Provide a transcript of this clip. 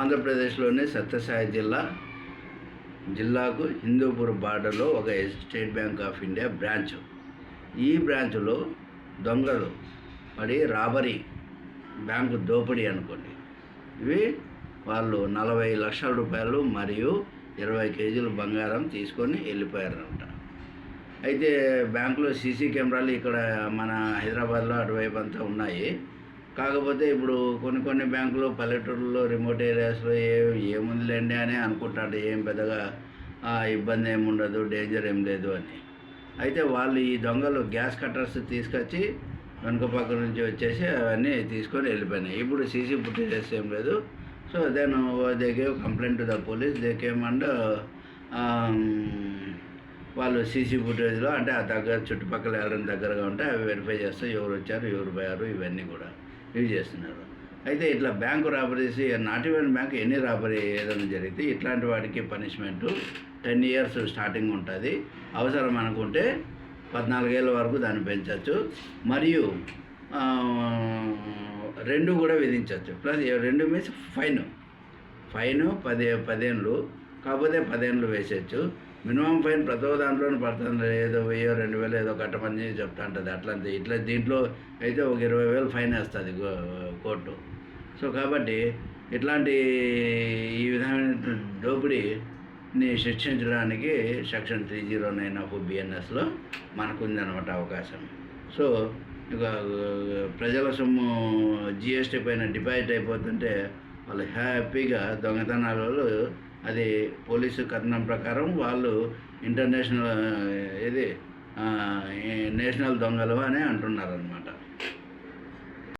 ఆంధ్రప్రదేశ్లోని సత్యసాయి జిల్లా జిల్లాకు హిందూపూర్ బార్డర్లో ఒక State Bank of India branch. ఈ బ్రాంచ్లో దొంగలు పడి రాబరీ బ్యాంకు దోపిడీ అనుకోండి. ఇవి వాళ్ళు నలభై లక్షల రూపాయలు మరియు ఇరవై కేజీలు బంగారం తీసుకొని వెళ్ళిపోయారనమాట అయితే బ్యాంకులో సీసీ కెమెరాలు ఇక్కడ మన హైదరాబాద్లో అటువైపు అంతా ఉన్నాయి. కాకపోతే ఇప్పుడు కొన్ని కొన్ని బ్యాంకులు పల్లెటూరులో రిమోట్ ఏరియాస్లో ఏ ఏముందిలేండి అని అనుకుంటాడు ఏం పెద్దగా ఇబ్బంది ఏమి ఉండదు డేంజర్ ఏం లేదు అని. అయితే వాళ్ళు ఈ దొంగలు గ్యాస్ కట్టర్స్ తీసుకొచ్చి వెనుక పక్క నుంచి వచ్చేసి అవన్నీ తీసుకొని వెళ్ళిపోయినాయి. ఇప్పుడు సీసీ ఫుటేజెస్ ఏం లేదు. So then they gave complaint to the police they came and వాళ్ళు సీసీ ఫుటేజ్లో అంటే ఆ దగ్గర చుట్టుపక్కల ఎవరైనా దగ్గరగా ఉంటే అవి వెరిఫై చేస్తే ఎవరు వచ్చారు ఎవరు పోయారు ఇవన్నీ కూడా. ఇవి చేస్తున్నారు. అయితే ఇట్లా bank robberies not even bank ఎన్ని రాబరీ ఏదైనా జరిగితే ఇట్లాంటి వాటికి పనిష్మెంటు టెన్ ఇయర్స్ స్టార్టింగ్ ఉంటుంది. అవసరం అనుకుంటే పద్నాలుగేళ్ళ వరకు దాన్ని పెంచవచ్చు మరియు రెండు కూడా విధించవచ్చు ప్లస్ రెండు మీన్స్ ఫైన్. ఫైన్ పది పదేళ్ళు కాకపోతే పదేళ్ళు వేసేయచ్చు. మినిమం ఫైన్ ప్రతి ఒక్క దాంట్లోనే పడుతుంది. ఏదో వెయ్యో రెండు వేలు ఏదో కట్టమని చెప్తా ఉంటుంది అట్లంతే ఇట్లా దీంట్లో అయితే ఒక ఇరవై వేలు ఫైన్ వేస్తుంది కోర్టు. సో కాబట్టి ఇట్లాంటి ఈ విధమైన దోపిడీని శిక్షించడానికి section three zero nine of బిఎన్ఎస్లో మనకుందనమాట అవకాశం. సో ఇక ప్రజల సొమ్ము జిఎస్టీ పైన డిపాజిట్ అయిపోతుంటే వాళ్ళు హ్యాపీగా దొంగతనాలు అది పోలీసు కథనం ప్రకారం వాళ్ళు ఇంటర్నేషనల్ ఇది నేషనల్ దొంగలు అని అంటున్నారనమాట